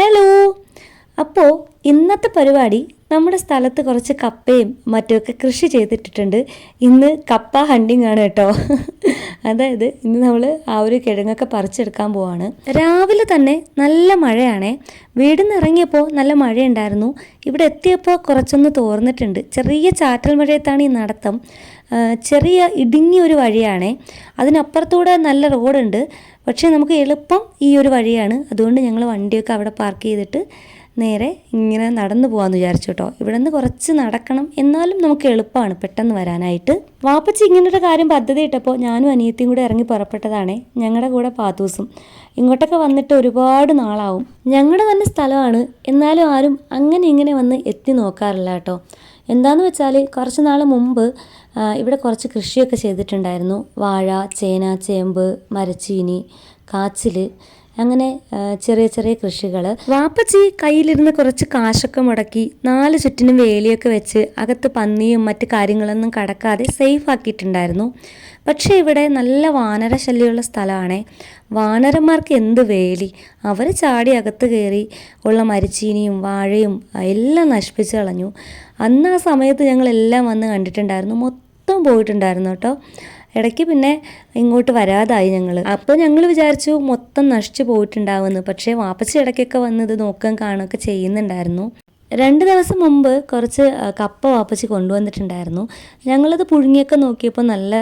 Hello. അപ്പോൾ ഇന്നത്തെ പരിപാടി നമ്മുടെ സ്ഥലത്ത് കുറച്ച് കപ്പയും മറ്റുമൊക്കെ കൃഷി ചെയ്തിട്ടിട്ടുണ്ട്. ഇന്ന് കപ്പ ഹണ്ടിങ് ആണ് കേട്ടോ. അതായത് ഇന്ന് നമ്മൾ ആ ഒരു കിഴങ്ങൊക്കെ പറിച്ചെടുക്കാൻ പോവാണ്. രാവിലെ തന്നെ നല്ല മഴയാണേ. വീടിൽ ഇറങ്ങിയപ്പോൾ നല്ല മഴയുണ്ടായിരുന്നു. ഇവിടെ എത്തിയപ്പോൾ കുറച്ചൊന്ന് തോർന്നിട്ടുണ്ട്. ചെറിയ ചാറ്റൽ മഴയത്താണ് ഈ നടത്തം. ചെറിയ ഇടുങ്ങിയ ഒരു വഴിയാണേ. അതിനപ്പുറത്തൂടെ നല്ല റോഡുണ്ട്. പക്ഷേ നമുക്ക് എളുപ്പം ഈ ഒരു വഴിയാണ്. അതുകൊണ്ട് ഞങ്ങൾ വണ്ടിയൊക്കെ അവിടെ പാർക്ക് ചെയ്തിട്ട് നേരെ ഇങ്ങനെ നടന്നു പോകാമെന്ന് വിചാരിച്ചു കേട്ടോ ഇവിടെ നിന്ന് കുറച്ച് നടക്കണം. എന്നാലും നമുക്ക് എളുപ്പമാണ് പെട്ടെന്ന് വരാനായിട്ട്. വാപ്പച്ചി ഇങ്ങനൊരു കാര്യം പദ്ധതി ഇട്ടപ്പോൾ ഞാനും അനിയത്തിയും കൂടെ ഇറങ്ങി പുറപ്പെട്ടതാണേ. ഞങ്ങളുടെ കൂടെ പാത്തൂസും. ഇങ്ങോട്ടൊക്കെ വന്നിട്ട് ഒരുപാട് നാളാവും. ഞങ്ങളുടെ തന്നെ സ്ഥലമാണ്. എന്നാലും ആരും അങ്ങനെ ഇങ്ങനെ വന്ന് എത്തി നോക്കാറില്ല കേട്ടോ എന്താന്ന് വെച്ചാൽ കുറച്ച് നാൾ മുമ്പ് ഇവിടെ കുറച്ച് കൃഷിയൊക്കെ ചെയ്തിട്ടുണ്ടായിരുന്നു. വാഴ ചേന ചേമ്പ് മരച്ചീനി കാച്ചിൽ അങ്ങനെ ചെറിയ ചെറിയ കൃഷികൾ വാപ്പച്ചി കയ്യിലിരുന്ന് കുറച്ച് കാശൊക്കെ മുടക്കി നാല് ചുറ്റിനും വേലിയൊക്കെ വെച്ച് അകത്ത് പന്നിയും മറ്റ് കാര്യങ്ങളൊന്നും കടക്കാതെ സേഫ് ആക്കിയിട്ടുണ്ടായിരുന്നു പക്ഷേ ഇവിടെ നല്ല വാനര ശല്യമുള്ള സ്ഥലമാണേ. വാനരന്മാർക്ക് എന്ത് വേലി? അവർ ചാടി അകത്ത് കയറി ഉള്ള മരിച്ചീനിയും വാഴയും എല്ലാം നശിപ്പിച്ച് കളഞ്ഞു. അന്ന് ആ സമയത്ത് ഞങ്ങളെല്ലാം വന്ന് കണ്ടിട്ടുണ്ടായിരുന്നു. മൊത്തം പോയിട്ടുണ്ടായിരുന്നു കേട്ടോ. ഇടയ്ക്ക് പിന്നെ ഇങ്ങോട്ട് വരാതായി ഞങ്ങൾ അപ്പോൾ ഞങ്ങൾ വിചാരിച്ചു മൊത്തം നശിച്ചു പോയിട്ടുണ്ടാവുമെന്ന്. പക്ഷേ വാപ്പച്ചി ഇടയ്ക്കൊക്കെ വന്ന് ഇത് നോക്കാൻ കാണുകയൊക്കെ ചെയ്യുന്നുണ്ടായിരുന്നു. രണ്ട് ദിവസം മുമ്പ് കുറച്ച് കപ്പ വാപ്പച്ചി കൊണ്ടുവന്നിട്ടുണ്ടായിരുന്നു. ഞങ്ങളത് പുഴുങ്ങിയൊക്കെ നോക്കിയപ്പോൾ നല്ല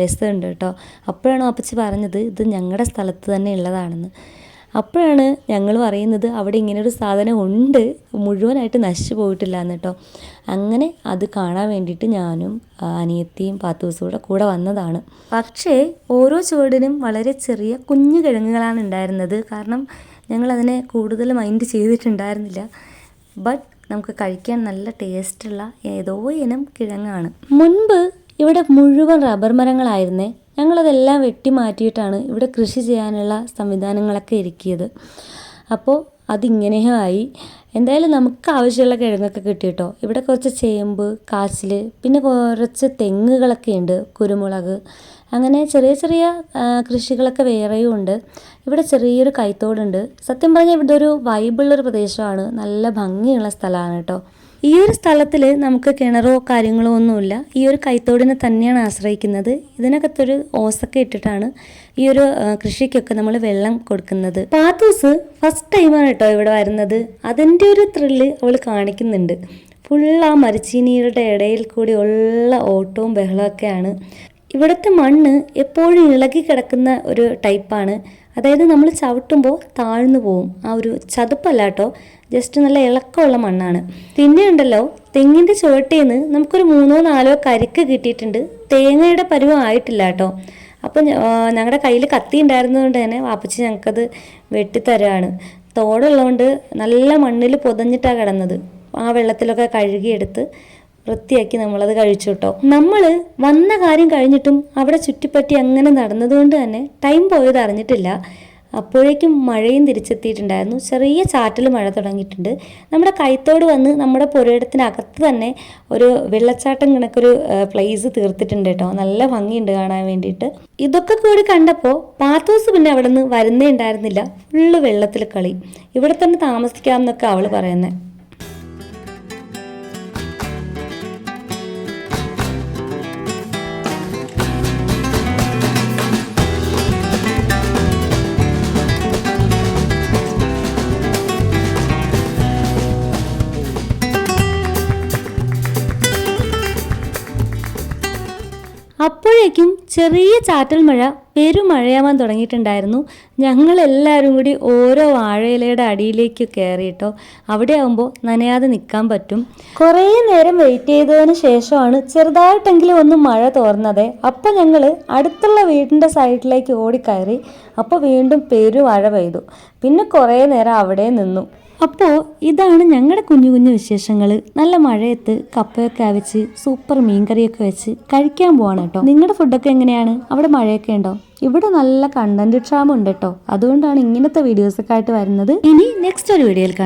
രസമുണ്ട് കേട്ടോ. അപ്പോഴാണ് വാപ്പച്ചി പറഞ്ഞത് ഇത് ഞങ്ങളുടെ സ്ഥലത്ത് തന്നെ ഉള്ളതാണെന്ന്. അപ്പോഴാണ് ഞങ്ങൾ പറയുന്നത് അവിടെ ഇങ്ങനൊരു സാധനം ഉണ്ട്. മുഴുവനായിട്ട് നശിച്ചു പോയിട്ടില്ല എന്ന് കേട്ടോ. അങ്ങനെ അത് കാണാൻ വേണ്ടിയിട്ട് ഞാനും അനിയത്തിയും പാത്തൂസും കൂടെ കൂടെ വന്നതാണ്. പക്ഷേ ഓരോ ചുവടിനും വളരെ ചെറിയ കുഞ്ഞു കിഴങ്ങുകളാണ് ഉണ്ടായിരുന്നത്. കാരണം ഞങ്ങളതിനെ കൂടുതൽ മൈൻഡ് ചെയ്തിട്ടുണ്ടായിരുന്നില്ല. ബട്ട് നമുക്ക് കഴിക്കാൻ നല്ല ടേസ്റ്റുള്ള ഏതോ ഇനം കിഴങ്ങാണ്. മുൻപ് ഇവിടെ മുഴുവൻ റബ്ബർ മരങ്ങളായിരുന്നേ. ഞങ്ങളതെല്ലാം വെട്ടി മാറ്റിയിട്ടാണ് ഇവിടെ കൃഷി ചെയ്യാനുള്ള സംവിധാനങ്ങളൊക്കെ ഒരുക്കിയത്. അപ്പോൾ അതിങ്ങനെയും ആയി എന്തായാലും നമുക്ക് ആവശ്യമുള്ള കിഴങ്ങൊക്കെ കിട്ടി കേട്ടോ ഇവിടെ കുറച്ച് ചേമ്പ് കാച്ചിൽ പിന്നെ കുറച്ച് തെങ്ങുകളൊക്കെ ഉണ്ട് കുരുമുളക്. അങ്ങനെ ചെറിയ ചെറിയ കൃഷികളൊക്കെ വേറെയും ഉണ്ട്. ഇവിടെ ചെറിയൊരു കൈത്തോടുണ്ട്. സത്യം പറഞ്ഞാൽ ഇവിടെ ഒരു വൈബുള്ളൊരു പ്രദേശമാണ്. നല്ല ഭംഗിയുള്ള സ്ഥലമാണ് കേട്ടോ ഈ ഒരു സ്ഥലത്തിൽ നമുക്ക് കിണറോ കാര്യങ്ങളോ ഒന്നുമില്ല. ഈ ഒരു കൈത്തോടിനെ തന്നെയാണ് ആശ്രയിക്കുന്നത്. ഇതിനകത്തൊരു ഓസൊക്കെ ഇട്ടിട്ടാണ് ഈ ഒരു കൃഷിക്കൊക്കെ നമ്മൾ വെള്ളം കൊടുക്കുന്നത്. പാത്തൂസ് ഫസ്റ്റ് ടൈമാണ് കേട്ടോ ഇവിടെ വരുന്നത്. അതിന്റെ ഒരു ത്രില്ല് അവൾ കാണിക്കുന്നുണ്ട്. ഫുൾ ആ മരച്ചീനിയുടെ ഇടയിൽ കൂടി ഉള്ള ഓട്ടവും ബഹളമൊക്കെയാണ്. ഇവിടുത്തെ മണ്ണ് എപ്പോഴും ഇളകി കിടക്കുന്ന ഒരു ടൈപ്പാണ് അതായത് നമ്മൾ ചവിട്ടുമ്പോൾ താഴ്ന്നു പോവും. ആ ഒരു ചതുപ്പല്ല കേട്ടോ. ജസ്റ്റ് നല്ല ഇളക്കമുള്ള മണ്ണാണ്. പിന്നെ ഉണ്ടല്ലോ തെങ്ങിന്റെ ചുവട്ടിൽ നിന്ന് നമുക്കൊരു മൂന്നോ നാലോ കരിക്ക് കിട്ടിയിട്ടുണ്ട്. തേങ്ങയുടെ പരുവം ആയിട്ടില്ല കേട്ടോ. അപ്പം ഞങ്ങളുടെ കയ്യിൽ കത്തി ഉണ്ടായിരുന്നതുകൊണ്ട് തന്നെ വാപ്പച്ചി ഞങ്ങൾക്കത് വെട്ടിത്തരാണ്. തോടുള്ളതുകൊണ്ട് നല്ല മണ്ണിൽ പൊതഞ്ഞിട്ടാണ് കിടന്നത്. ആ വെള്ളത്തിലൊക്കെ കഴുകിയെടുത്ത് വൃത്തിയാക്കി നമ്മളത് കഴിച്ചു കേട്ടോ നമ്മൾ വന്ന കാര്യം കഴിഞ്ഞിട്ടും അവിടെ ചുറ്റിപ്പറ്റി അങ്ങനെ നടന്നതുകൊണ്ട് തന്നെ ടൈം പോയത് അറിഞ്ഞിട്ടില്ല. അപ്പോഴേക്കും മഴയും തിരിച്ചെത്തിയിട്ടുണ്ടായിരുന്നു. ചെറിയ ചാറ്റൽ മഴ തുടങ്ങിയിട്ടുണ്ട്. നമ്മുടെ കൈത്തോട് വന്ന് നമ്മുടെ പുരയിടത്തിനകത്ത് തന്നെ ഒരു വെള്ളച്ചാട്ടം കണക്കൊരു പ്ലേസ് തീർത്തിട്ടുണ്ട് കേട്ടോ. നല്ല ഭംഗിയുണ്ട് കാണാൻ വേണ്ടിയിട്ട്. ഇതൊക്കെ കൂടി കണ്ടപ്പോൾ പാത്തോസ് പിന്നെ അവിടെ നിന്ന് വരുന്നേ ഉണ്ടായിരുന്നില്ല. ഫുള്ള് വെള്ളത്തിൽ കളി. ഇവിടെ തന്നെ താമസിക്കാം എന്നൊക്കെ അവൾ പറയുന്നത് അപ്പോഴേക്കും ചെറിയ ചാറ്റൽ മഴ പെരുമഴയാവാൻ തുടങ്ങിയിട്ടുണ്ടായിരുന്നു. ഞങ്ങളെല്ലാവരും കൂടി ഓരോ വാഴയിലയുടെ അടിയിലേക്ക് കയറിയിട്ടോ. അവിടെ ആകുമ്പോൾ നനയാതെ നിൽക്കാൻ പറ്റും. കുറേ നേരം വെയിറ്റ് ചെയ്തതിന് ശേഷമാണ് ചെറുതായിട്ടെങ്കിലും ഒന്ന് മഴ തോർന്നത്. അപ്പോൾ ഞങ്ങൾ അടുത്തുള്ള വീടിന്റെ സൈഡിലേക്ക് ഓടിക്കയറി. അപ്പോൾ വീണ്ടും പെരുമഴ പെയ്തു. പിന്നെ കുറേ നേരം അവിടെ നിന്നു. അപ്പോൾ ഇതാണ് ഞങ്ങളുടെ കുഞ്ഞു കുഞ്ഞു വിശേഷങ്ങൾ നല്ല മഴയത്ത് കപ്പയൊക്കെ വെച്ച് സൂപ്പർ മീൻകറിയൊക്കെ വെച്ച് കഴിക്കാൻ പോവാണ് കേട്ടോ നിങ്ങളുടെ ഫുഡൊക്കെ എങ്ങനെയാണ്? അവിടെ മഴയൊക്കെ ഉണ്ടോ? ഇവിടെ നല്ല കണ്ടന്റ് ക്ഷാമം ഉണ്ട് കേട്ടോ അതുകൊണ്ടാണ് ഇങ്ങനത്തെ വീഡിയോസൊക്കെ ആയിട്ട് വരുന്നത്. ഇനി നെക്സ്റ്റ് ഒരു വീഡിയോയിൽ കാണാം.